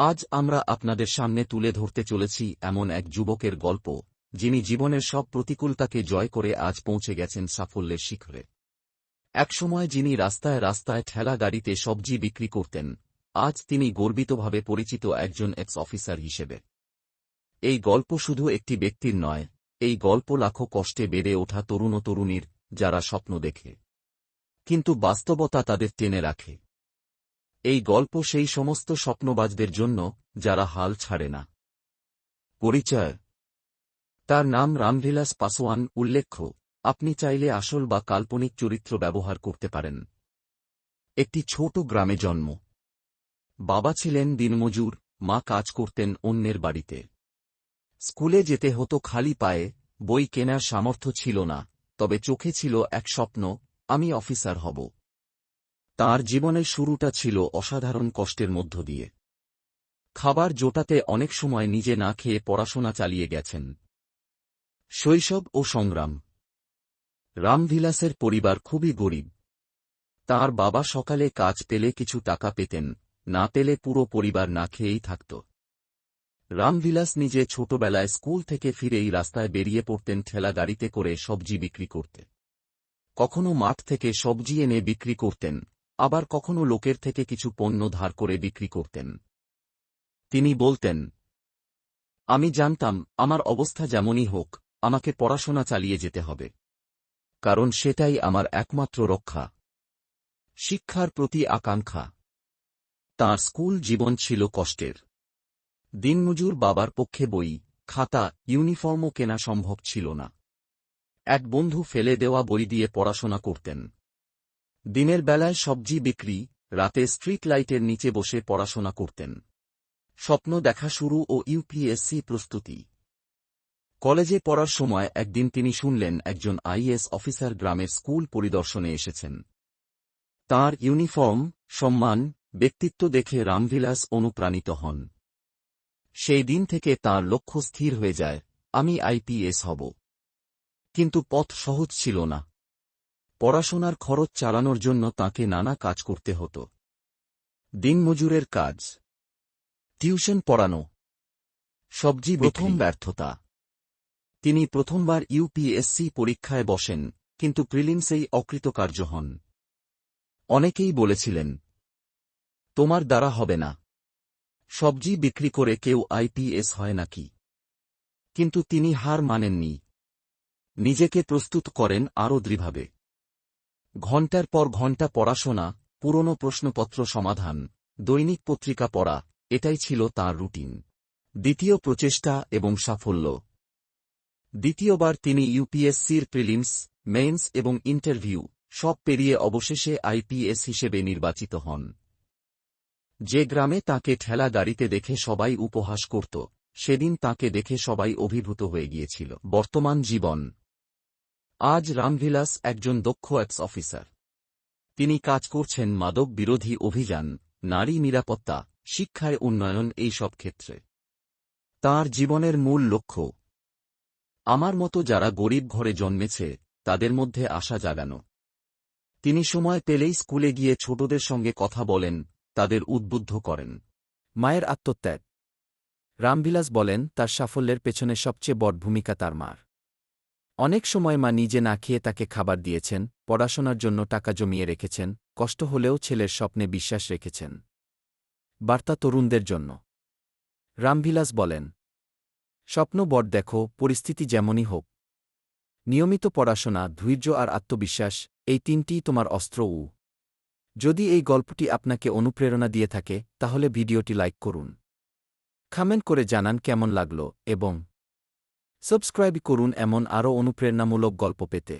আজ আমরা আপনাদের সামনে তুলে ধরতে চলেছি এমন এক যুবকের গল্প, যিনি জীবনের সব প্রতিকূলতাকে জয় করে আজ পৌঁছে গেছেন সাফল্যের শিখরে। একসময় যিনি রাস্তায় রাস্তায় ঠেলা গাড়িতে সবজি বিক্রি করতেন, আজ তিনি গর্বিতভাবে পরিচিত একজন এক্স অফিসার হিসেবে। এই গল্প শুধু একটি ব্যক্তির নয়, এই গল্প লাখো কষ্টে বেড়ে ওঠা তরুণ তরুণীর, যারা স্বপ্ন দেখে। কিন্তু বাস্তবতা তাদের টেনে রাখে। এই গল্প সেই সমস্ত স্বপ্নবাজদের জন্য, যারা হাল ছাড়ে না। পরিচয়। তার নাম রামবিলাস পাসোয়ান, উল্লেখ্য, আপনি চাইলে আসল বা কাল্পনিক চরিত্র ব্যবহার করতে পারেন। একটি ছোট গ্রামে জন্ম। বাবা ছিলেন দিনমজুর, মা কাজ করতেন অন্যের বাড়িতে। স্কুলে যেতে হতো খালি পায়ে, বই কেনার সামর্থ্য ছিল না, তবে চোখে ছিল এক স্বপ্ন, আমি অফিসার হব। তার জীবনের শুরুটা ছিল অসাধারণ কষ্টের মধ্য দিয়ে। খাবার জোটাতে অনেক সময় নিজে না খেয়ে পড়াশোনা চালিয়ে গেছেন। শৈশব ও সংগ্রাম। রামভিলাসের পরিবার খুবই গরিব। তার বাবা সকালে কাজ পেলে কিছু টাকা পেতেন, না পেলে পুরো পরিবার না খেয়েই থাকত। রামভিলাস নিজে ছোটবেলায় স্কুল থেকে ফিরেই রাস্তায় বেরিয়ে পড়তেন ঠেলা গাড়িতে করে সবজি বিক্রি করতে। কখনো মাঠ থেকে সবজি এনে বিক্রি করতেন আবার কখনো লোকের থেকে কিছু পণ্য ধার করে বিক্রি করতেন। তিনি বলতেন, আমি জানতাম, আমার অবস্থা যেমনই হোক, আমাকে পড়াশোনা চালিয়ে যেতে হবে। কারণ সেটাই আমার একমাত্র রক্ষা। শিক্ষার প্রতি আকাঙ্ক্ষা। তার স্কুল জীবন ছিল কষ্টের। দিনমজুর বাবার পক্ষে বই, খাতা, ইউনিফর্মও কেনা সম্ভব ছিল না। এক বন্ধু ফেলে দেওয়া বই দিয়ে পড়াশোনা করতেন। দিনের বেলায় সবজি বিক্রি, রাতে স্ট্রিট লাইটের নিচে বসে পড়াশোনা করতেন। স্বপ্ন দেখা শুরু ও ইউপিএসসি প্রস্তুতি। কলেজে পড়ার সময় একদিন তিনি শুনলেন একজন আইএস অফিসার গ্রামের স্কুল পরিদর্শনে এসেছেন। তার ইউনিফর্ম, সম্মান, ব্যক্তিত্ব দেখে রামবিলাস অনুপ্রাণিত হন। সেই দিন থেকে তার লক্ষ্য স্থির হয়ে যায়, আমি আইপিএস হব। কিন্তু পথ সহজ ছিল না। পড়াশোনার খরচ চালানোর জন্য তাকে নানা কাজ করতে হতো। দিনমজুরের কাজ। টিউশন পড়ানো। সবজি প্রথম ব্যর্থতা। তিনি প্রথমবার ইউপিএসসি পরীক্ষায় বসেন, কিন্তু প্রিলিমসেই অকৃতকার্য হন। অনেকেই বলেছিলেন, তোমার দ্বারা হবে না। সবজি বিক্রি করে কেউ আইপিএস হয় নাকি? কিন্তু তিনি হার মানেননি। নিজেকে প্রস্তুত করেন আরও দৃঢ়ভাবে। ঘণ্টার পর ঘণ্টা পড়াশোনা, পুরনো প্রশ্নপত্র সমাধান, দৈনিক পত্রিকা পড়া, এটাই ছিল তার রুটিন। দ্বিতীয় প্রচেষ্টা এবং সাফল্য। দ্বিতীয়বার তিনি ইউপিএসসির প্রিলিমস মেন্স এবং ইন্টারভিউ, সব পেরিয়ে অবশেষে আইপিএস হিসেবে নির্বাচিত হন। যে গ্রামে তাকে ঠেলা গাড়িতে দেখে সবাই উপহাস করত, সেদিন তাকে দেখে সবাই অভিভূত হয়ে গিয়েছিল। বর্তমান জীবন আজ রামভিলাস একজন দক্ষ এক্স অফিসার তিনি কাজ করছেন মাদক বিরোধী অভিযান, নারী নিরাপত্তা, শিক্ষায় উন্নয়ন এই সব ক্ষেত্রে। তার জীবনের মূল লক্ষ্য, আমার মতো যারা গরিব ঘরে জন্মেছে, তাদের মধ্যে আশা জাগানো। তিনি সময় পেলেই স্কুলে গিয়ে ছোটদের সঙ্গে কথা বলেন, তাদের উদ্বুদ্ধ করেন। মায়ের আত্মত্যাগ। রামবিলাস বলেন, তার সাফল্যের পেছনে সবচেয়ে বড় ভূমিকা তার মার। অনেক সময় মা নিজে না খেয়ে তাকে খাবার দিয়েছেন, পড়াশোনার জন্য টাকা জমিয়ে রেখেছেন, কষ্ট হলেও ছেলের স্বপ্নে বিশ্বাস রেখেছেন। বার্তা তরুণদের জন্য। রামভিলাস বলেন, স্বপ্ন বট দেখো, পরিস্থিতি যেমনই হোক। নিয়মিত পড়াশোনা, ধৈর্য আর আত্মবিশ্বাস, এই তিনটিই তোমার অস্ত্র উ। যদি এই গল্পটি আপনাকে অনুপ্রেরণা দিয়ে থাকে, তাহলে ভিডিওটি লাইক করুন। কমেন্ট করে জানান কেমন লাগল, এবং সাবস্ক্রাইব করুন এমন আরও অনুপ্রেরণামূলক গল্প পেতে।